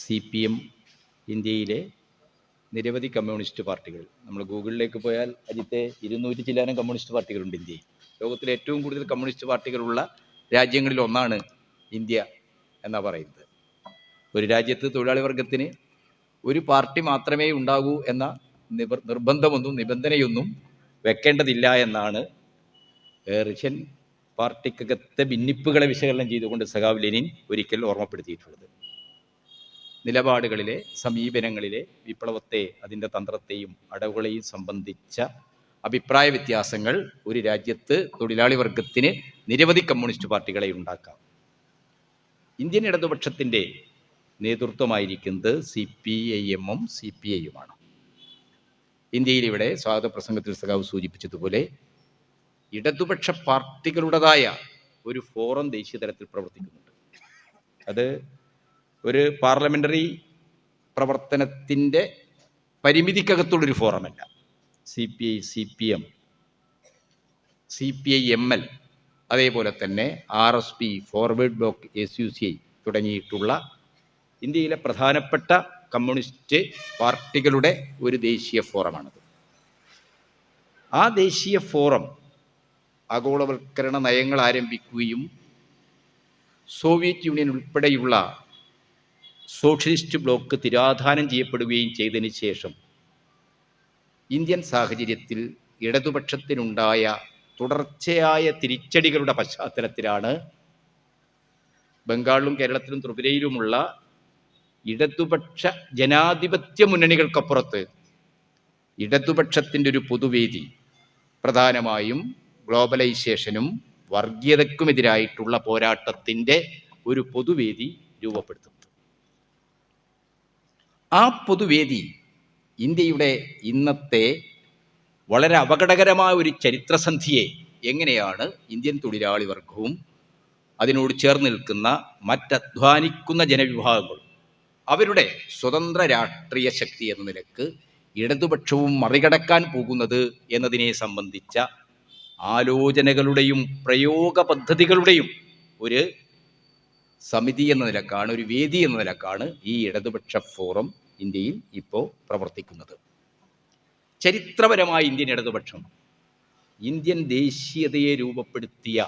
C P M ഇന്ത്യയിലെ നിരവധി communist പാർട്ടികൾ. നമ്മൾ ഗൂഗിളിലേക്ക് പോയാൽ രാജ്യത്തെ ഇരുന്നൂറ്റി ചില്ലാനം കമ്മ്യൂണിസ്റ്റ് പാർട്ടികളുണ്ട് ഇന്ത്യയിൽ. ലോകത്തിലെ ഏറ്റവും കൂടുതൽ കമ്മ്യൂണിസ്റ്റ് പാർട്ടികളുള്ള രാജ്യങ്ങളിൽ ഒന്നാണ് ഇന്ത്യ എന്നാ പറയുന്നത്. ഒരു രാജ്യത്ത് തൊഴിലാളി വർഗത്തിന് ഒരു പാർട്ടി മാത്രമേ ഉണ്ടാകൂ എന്ന നിർബന്ധമൊന്നും നിബന്ധനയൊന്നും വെക്കേണ്ടതില്ല എന്നാണ് റഷ്യൻ പാർട്ടിക്കകത്തെ ഭിന്നിപ്പുകളെ വിശകലനം ചെയ്തുകൊണ്ട് സഖാവ് ലെനിൻ ഒരിക്കൽ ഓർമ്മപ്പെടുത്തിയിട്ടുള്ളത്. നിലപാടുകളിലെ സമീപനങ്ങളിലെ വിപ്ലവത്തെ അതിന്റെ തന്ത്രത്തെയും അടവുകളെയും സംബന്ധിച്ച അഭിപ്രായ വ്യത്യാസങ്ങൾ ഒരു രാജ്യത്ത് തൊഴിലാളി വർഗത്തിന് നിരവധി കമ്മ്യൂണിസ്റ്റ് പാർട്ടികളെ ഉണ്ടാക്കാം. ഇന്ത്യൻ ഇടതുപക്ഷത്തിന്റെ നേതൃത്വമായിരിക്കുന്നത് സി പി ഐ എമ്മും സി പി ഐയുമാണ്. ഇന്ത്യയിൽ ഇവിടെ സ്വാഗത പ്രസംഗത്തിൽ സഖാവ് സൂചിപ്പിച്ചതുപോലെ ഇടതുപക്ഷ പാർട്ടികളുടേതായ ഒരു ഫോറം ദേശീയ തലത്തിൽ പ്രവർത്തിക്കുന്നുണ്ട്. അത് ഒരു പാർലമെന്ററി പ്രവർത്തനത്തിന്റെ പരിമിതിക്കകത്തുള്ളൊരു ഫോറമല്ല. C P I C P M C P I M L അതേപോലെ തന്നെ R S P forward bloc S U C I തുടങ്ങിയിട്ടുള്ള ഇന്ത്യയിലെ പ്രധാനപ്പെട്ട കമ്മ്യൂണിസ്റ്റ് പാർട്ടികളുടെ ഒരു ദേശീയ ഫോറമാണത്. ആ ദേശീയ ഫോറം ആഗോളവൽക്കരണ നയങ്ങൾ ആരംഭിക്കുകയും സോവിയറ്റ് യൂണിയൻ ഉൾപ്പെടെയുള്ള സോഷ്യലിസ്റ്റ് ബ്ലോക്ക് തിരാധാനം ചെയ്യപ്പെടുകയും ചെയ്തതിന് ശേഷം ഇന്ത്യൻ സാഹചര്യത്തിൽ ഇടതുപക്ഷത്തിനുണ്ടായ തുടർച്ചയായ തിരിച്ചടികളുടെ പശ്ചാത്തലത്തിലാണ് ബംഗാളിലും കേരളത്തിലും ത്രിപുരയിലുമുള്ള ഇടതുപക്ഷ ജനാധിപത്യ മുന്നണികൾക്കപ്പുറത്ത് ഇടതുപക്ഷത്തിന്റെ ഒരു പൊതുവേദി പ്രധാനമായും ഗ്ലോബലൈസേഷനും വർഗീയതക്കുമെതിരായിട്ടുള്ള പോരാട്ടത്തിന്റെ ഒരു പൊതുവേദി രൂപപ്പെടുത്തുന്നത് ആ പൊതുവേദി ഇന്ത്യയുടെ ഇന്നത്തെ വളരെ അപകടകരമായ ഒരു ചരിത്രസന്ധിയെ എങ്ങനെയാണ് ഇന്ത്യൻ തൊഴിലാളി വർഗവും അതിനോട് ചേർന്ന് നിൽക്കുന്ന മറ്റധ്വാനിക്കുന്ന ജനവിഭാഗങ്ങൾ അവരുടെ സ്വതന്ത്ര രാഷ്ട്രീയ ശക്തി എന്ന നിലയ്ക്ക് ഇടതുപക്ഷവും മറികടക്കാൻ പോകുന്നത് എന്നതിനെ സംബന്ധിച്ച ആലോചനകളുടെയും പ്രയോഗ പദ്ധതികളുടെയും ഒരു സമിതി എന്ന നിലക്കാണ് ഒരു വേദി എന്ന നിലക്കാണ് ഈ ഇടതുപക്ഷ ഫോറം ഇന്ത്യയിൽ ഇപ്പോൾ പ്രവർത്തിക്കുന്നത്. ചരിത്രപരമായ ഇന്ത്യൻ ഇടതുപക്ഷം ഇന്ത്യൻ ദേശീയതയെ രൂപപ്പെടുത്തിയ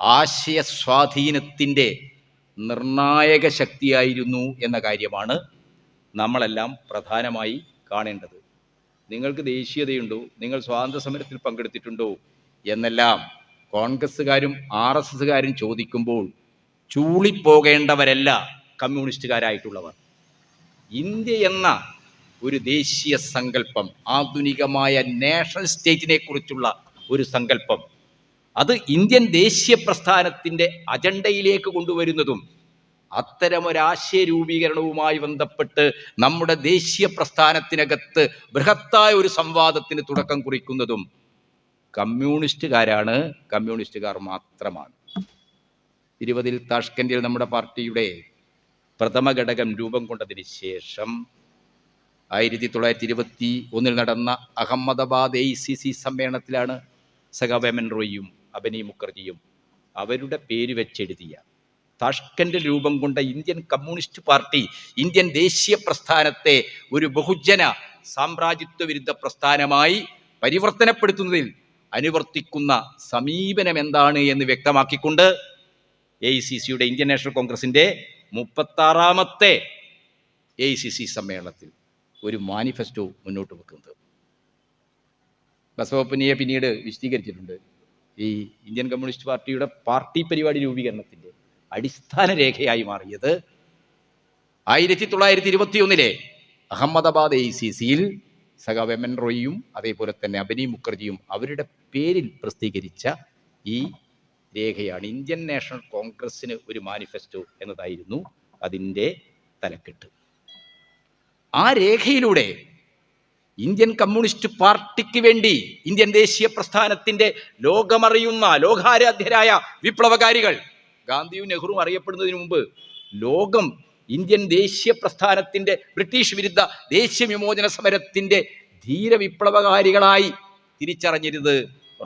ആശയ സ്വാധീനത്തിന്റെ നിർണായക ശക്തിയായിരുന്നു എന്ന കാര്യമാണ് നമ്മളെല്ലാം പ്രധാനമായി കാണേണ്ടത്. നിങ്ങൾക്ക് ദേശീയതയുണ്ടോ? നിങ്ങൾ സ്വാതന്ത്ര്യ സമരത്തിൽ പങ്കെടുത്തിട്ടുണ്ടോ? എന്നെല്ലാം കോൺഗ്രസ്സുകാരും ആർ എസ് എസ്സുകാരും ചോദിക്കുമ്പോൾ ചൂളിപ്പോകേണ്ടവരല്ല കമ്മ്യൂണിസ്റ്റുകാരായിട്ടുള്ളവർ. ഇന്ത്യ എന്ന ഒരു ദേശീയ സങ്കല്പം ആധുനികമായ നാഷണൽ സ്റ്റേറ്റിനെ കുറിച്ചുള്ള ഒരു സങ്കല്പം. അത് ഇന്ത്യൻ ദേശീയ പ്രസ്ഥാനത്തിന്റെ അജണ്ടയിലേക്ക് കൊണ്ടുവരുന്നതും അത്തരമൊരാശയ രൂപീകരണവുമായി ബന്ധപ്പെട്ട് നമ്മുടെ ദേശീയ പ്രസ്ഥാനത്തിനകത്ത് ബൃഹത്തായ ഒരു സംവാദത്തിന് തുടക്കം കുറിക്കുന്നതും കമ്മ്യൂണിസ്റ്റുകാരാണ്. കമ്മ്യൂണിസ്റ്റുകാർ മാത്രമാണ്. ഇരുപതിൽ താഷ്കൻഡിൽ നമ്മുടെ പാർട്ടിയുടെ പ്രഥമ ഘടകം രൂപം കൊണ്ടതിന് ശേഷം ആയിരത്തി തൊള്ളായിരത്തി ഇരുപത്തി ഒന്നിൽ നടന്ന അഹമ്മദാബാദ് എ സി സി സമ്മേളനത്തിലാണ് സഖാവേമൻ റോയിയും അബനി മുഖർജിയും അവരുടെ പേര് വെച്ചെഴുതിയ താഷ്കൻഡിൽ രൂപം കൊണ്ട ഇന്ത്യൻ കമ്മ്യൂണിസ്റ്റ് പാർട്ടി ഇന്ത്യൻ ദേശീയ പ്രസ്ഥാനത്തെ ഒരു ബഹുജന സാമ്രാജ്യത്വ വിരുദ്ധ പ്രസ്ഥാനമായി പരിവർത്തനപ്പെടുത്തുന്നതിൽ അനുവർത്തിക്കുന്ന സമീപനം എന്താണ് എന്ന് വ്യക്തമാക്കിക്കൊണ്ട് എ ഐ സി സിയുടെ ഇന്ത്യൻ നാഷണൽ കോൺഗ്രസിന്റെ മുപ്പത്താറാമത്തെ എ സി സി സമ്മേളനത്തിൽ ഒരു മാനിഫെസ്റ്റോ മുന്നോട്ട് വെക്കുന്നത്. ബസവപ്പനിയെ പിന്നീട് വിശദീകരിച്ചിട്ടുണ്ട്. ഈ ഇന്ത്യൻ കമ്മ്യൂണിസ്റ്റ് പാർട്ടിയുടെ പാർട്ടി പരിപാടി രൂപീകരണത്തിന്റെ അടിസ്ഥാന രേഖയായി മാറിയത് ആയിരത്തി തൊള്ളായിരത്തി ഇരുപത്തി ഒന്നിലെ അഹമ്മദാബാദ് എ സി സിയിൽ സഖാവ് എം എൻ റോയിയും അതേപോലെ തന്നെ അബനി മുഖർജിയും അവരുടെ പേരിൽ പ്രസിദ്ധീകരിച്ച ഈ രേഖയാണ്. ഇന്ത്യൻ നാഷണൽ കോൺഗ്രസ്സിന് ഒരു മാനിഫെസ്റ്റോ എന്നതായിരുന്നു അതിന്റെ തലക്കെട്ട്. ആ രേഖയിലൂടെ ഇന്ത്യൻ കമ്മ്യൂണിസ്റ്റ് പാർട്ടിക്ക് വേണ്ടി ഇന്ത്യൻ ദേശീയ പ്രസ്ഥാനത്തിന്റെ ലോകമറിയുന്ന ലോകാരാധ്യരായ വിപ്ലവകാരികൾ ഗാന്ധിയും നെഹ്റുവും അറിയപ്പെടുന്നതിന് മുമ്പ് ലോകം ഇന്ത്യൻ ദേശീയ പ്രസ്ഥാനത്തിന്റെ ബ്രിട്ടീഷ് വിരുദ്ധ ദേശീയ വിമോചന സമരത്തിന്റെ ധീര വിപ്ലവകാരികളായി തിരിച്ചറിഞ്ഞിരുന്നത്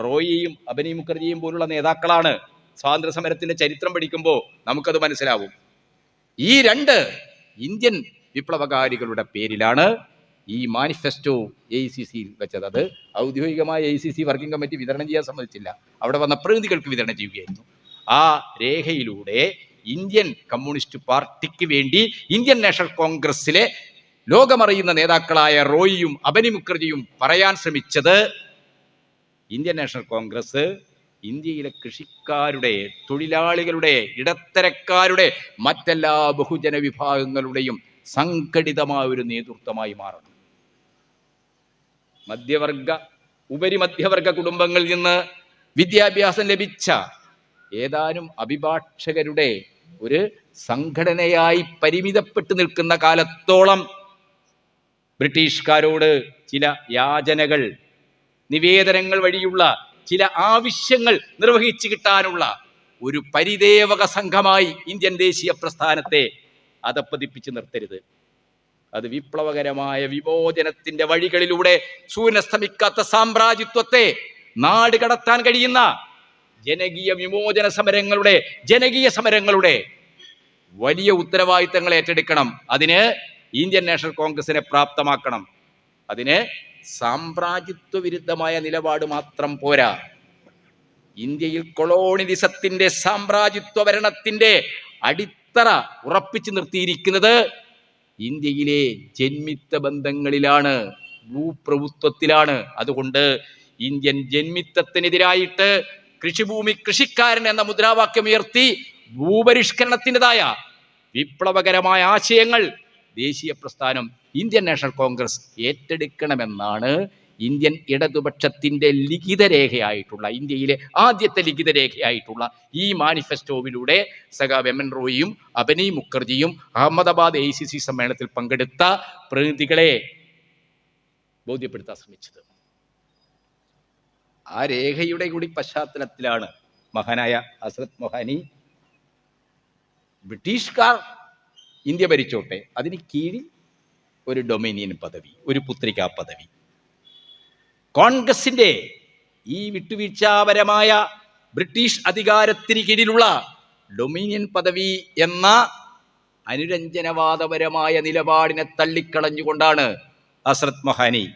റോയിയും അബനി മുഖർജിയും പോലുള്ള നേതാക്കളാണ് സ്വാതന്ത്ര്യ സമരത്തിന്റെ ചരിത്രം പഠിക്കുമ്പോൾ നമുക്കത് മനസ്സിലാവും. ഈ രണ്ട് ഇന്ത്യൻ വിപ്ലവകാരികളുടെ പേരിലാണ് ഈ മാനിഫെസ്റ്റോ എ സി സിയിൽ വെച്ചത്. അത് ഔദ്യോഗികമായ A C C working committee വിതരണം ചെയ്യാൻ സമ്മതിച്ചില്ല. അവിടെ വന്ന പ്രതിനിധികൾക്ക് വിതരണം ചെയ്യുകയായിരുന്നു. ആ രേഖയിലൂടെ ഇന്ത്യൻ കമ്മ്യൂണിസ്റ്റ് പാർട്ടിക്ക് വേണ്ടി ഇന്ത്യൻ നാഷണൽ കോൺഗ്രസിലെ ലോകമറിയുന്ന നേതാക്കളായ റോയിയും അബനി മുഖർജിയും പറയാൻ ശ്രമിച്ചത് ഇന്ത്യൻ നാഷണൽ കോൺഗ്രസ് ഇന്ത്യയിലെ കൃഷിക്കാരുടെ തൊഴിലാളികളുടെ ഇടത്തരക്കാരുടെ മറ്റെല്ലാ ബഹുജന വിഭാഗങ്ങളുടെയും സംഘടിതമായ ഒരു നേതൃത്വമായി മാറണം. മധ്യവർഗ ഉപരിമധ്യവർഗ കുടുംബങ്ങളിൽ നിന്ന് വിദ്യാഭ്യാസം ലഭിച്ച ഏതാനും അഭിഭാഷകരുടെ ഒരു സംഘടനയായി പരിമിതപ്പെട്ടു നിൽക്കുന്ന കാലത്തോളം ബ്രിട്ടീഷുകാരോട് ചില യാചനകൾ നിവേദനങ്ങൾ വഴിയുള്ള ചില ആവശ്യങ്ങൾ നിർവഹിച്ചു കിട്ടാനുള്ള ഒരു പരിദേവക സംഘമായി ഇന്ത്യൻ ദേശീയ പ്രസ്ഥാനത്തെ അതപ്പതിപ്പിച്ച് നിർത്തരുത്. അത് വിപ്ലവകരമായ വിമോചനത്തിന്റെ വഴികളിലൂടെ സൂര്യനസ്തമിക്കാത്ത സാമ്രാജ്യത്വത്തെ നാട് കടത്താൻ കഴിയുന്ന ജനകീയ വിമോചന സമരങ്ങളുടെ ജനകീയ സമരങ്ങളുടെ വലിയ ഉത്തരവാദിത്തങ്ങൾ ഏറ്റെടുക്കണം. അതിന് ഇന്ത്യൻ നാഷണൽ കോൺഗ്രസിനെ പ്രാപ്തമാക്കണം. അതിന് സാമ്രാജ്യത്വ വിരുദ്ധമായ നിലപാട് മാത്രം പോരാ. ഇന്ത്യയിൽ കൊളോണിലിസത്തിന്റെ സാമ്രാജ്യത്വ ഭരണത്തിന്റെ അടിത്തറ ഉറപ്പിച്ചു നിർത്തിയിരിക്കുന്നത് ഇന്ത്യയിലെ ജന്മിത്ത ബന്ധങ്ങളിലാണ് ഭൂപ്രഭുത്വത്തിലാണ്. അതുകൊണ്ട് ഇന്ത്യൻ ജന്മിത്തത്തിനെതിരായിട്ട് കൃഷിഭൂമി കൃഷിക്കാരൻ എന്ന മുദ്രാവാക്യം ഉയർത്തി ഭൂപരിഷ്കരണത്തിന്റെതായ വിപ്ലവകരമായ ആശയങ്ങൾ ദേശീയ പ്രസ്ഥാനം ഇന്ത്യൻ നാഷണൽ കോൺഗ്രസ് ഏറ്റെടുക്കണമെന്നാണ് ഇന്ത്യൻ ഇടതുപക്ഷത്തിന്റെ ലിഖിതരേഖയായിട്ടുള്ള ഇന്ത്യയിലെ ആദ്യത്തെ ലിഖിതരേഖയായിട്ടുള്ള ഈ മാനിഫെസ്റ്റോവിലൂടെ സഖാവ് എം എൻ റോയിയും അബനി മുഖർജിയും അഹമ്മദാബാദ് എ സി സി സമ്മേളനത്തിൽ പങ്കെടുത്ത പ്രതിനിധികളെ ബോധ്യപ്പെടുത്താൻ ശ്രമിച്ചത്. ആ രേഖയുടെ കൂടി പശ്ചാത്തലത്തിലാണ് മഹാനായ ഹസ്രത് മൊഹാനി ബ്രിട്ടീഷുകാർ ഇന്ത്യ ഭരിച്ചോട്ടെ. അതിന് കീഴിൽ ഒരു ഡൊമിനിയൻ പദവി ഒരു പുത്രികാ പദവി. കോൺഗ്രസിന്റെ ഈ വിട്ടുവീഴ്ചാപരമായ ബ്രിട്ടീഷ് അധികാരത്തിന് കീഴിലുള്ള ഡൊമിനിയൻ പദവി എന്ന അനുരഞ്ജനവാദപരമായ നിലപാടിനെ തള്ളിക്കളഞ്ഞുകൊണ്ടാണ് അസ്രത് മഹാനി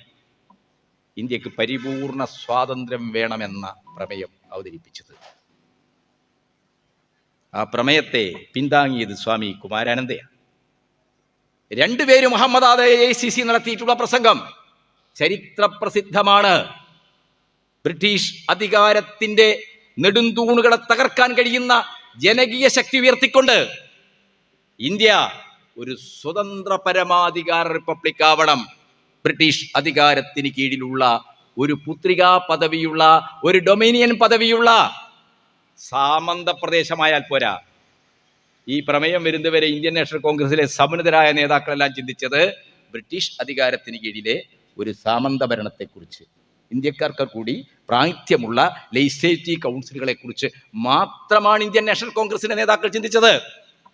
ഇന്ത്യയ്ക്ക് പരിപൂർണ സ്വാതന്ത്ര്യം വേണമെന്ന പ്രമേയം അവതരിപ്പിച്ചത്. ആ പ്രമേയത്തെ പിന്താങ്ങിയത് സ്വാമി കുമാരാനന്ദയാണ്. രണ്ടുപേരും മുഹമ്മദ് എ സി സി നടത്തിയിട്ടുള്ള പ്രസംഗം. ചരിത്രപ്രസിദ്ധമാണ്. ബ്രിട്ടീഷ് അധികാരത്തിന്റെ നെടുന്തൂണുകളെ തകർക്കാൻ കഴിയുന്ന ജനകീയ ശക്തി ഉയർത്തിക്കൊണ്ട് ഇന്ത്യ ഒരു സ്വതന്ത്ര പരമാധികാര റിപ്പബ്ലിക് ആവണം. ബ്രിട്ടീഷ് അധികാരത്തിന് കീഴിലുള്ള ഒരു പുത്രികാ പദവിയുള്ള ഒരു ഡൊമിനിയൻ പദവിയുള്ള സാമന്ത പ്രദേശമായാൽ പോരാ. ഈ പ്രമേയം വരുന്നവരെ ഇന്ത്യൻ നാഷണൽ കോൺഗ്രസിലെ സമുന്നതരായ നേതാക്കളെല്ലാം ചിന്തിച്ചത് ബ്രിട്ടീഷ് അധികാരത്തിന് കീഴിലെ ഒരു സാമന്ത ഭരണത്തെക്കുറിച്ച്. ഇന്ത്യക്കാർക്ക് കൂടി പ്രാതിഥ്യമുള്ള ലെജിസ്ലേറ്റീവ് കൗൺസിലുകളെ കുറിച്ച് മാത്രമാണ് ഇന്ത്യൻ നാഷണൽ കോൺഗ്രസിന്റെ നേതാക്കൾ ചിന്തിച്ചത്.